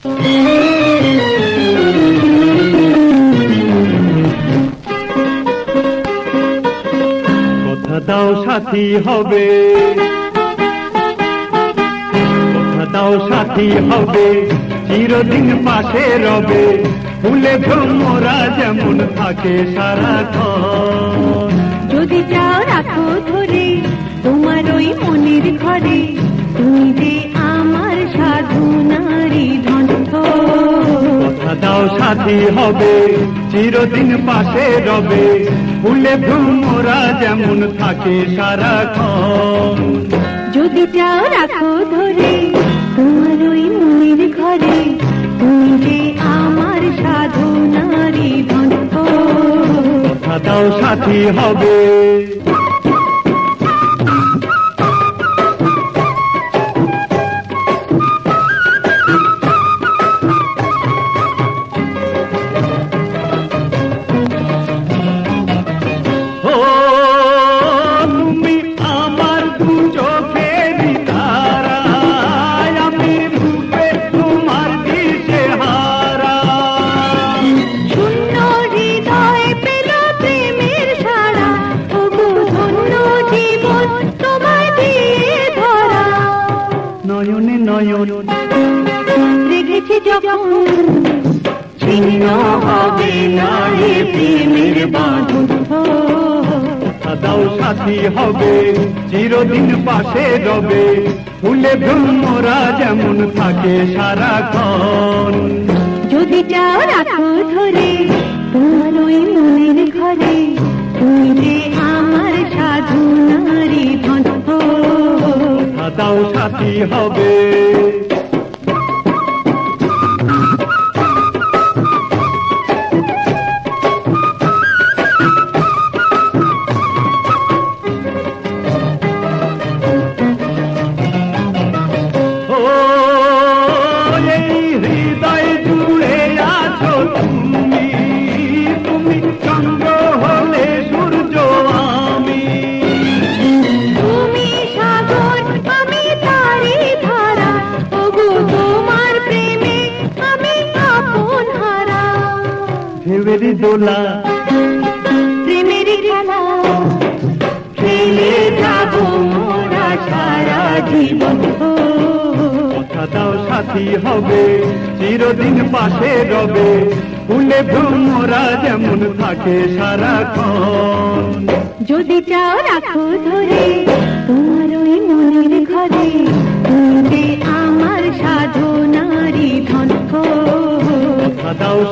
কথা দাও সাথী হবে। কথা দাও সাথী হবে, চিরদিন পাশে রবে। ফুলে ভ্রমরা যেমন থাকে সারাক্ষণ যদি চাও রাখো সাথী হবে চিরদিন পাশে রবে। ফুলে ভ্রমরা যেমন থাকে সারাক্ষণ যদি চাও রাখো ধরে তোমার ওই মনের ঘরে তুমি যে আমার সাধু নারী কথা দাও সাথী হবে। নয়নে। রেখেছি যখন ছিন্ন হবে না এ প্রেমের বাঁধন। দাও সাথী হবে চিরদিন পাশে রবে ফুলে ভ্রমরা যেমন থাকে সারাক্ষণ যদি চাও রাখো ধরে তোমার ওই মনের ঘরে সাথী হবে? ঢেউয়ের দোলা। প্রেমের খেলা খেলে যাব মোরা সারা জীবন কথা দাও সাথী হবে চিরদিন পাশে রবে। ফুলে ভ্রমরা যেমন থাকে সারাক্ষণ। যদি চাও রাখো ধরে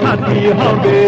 পাখি হবে।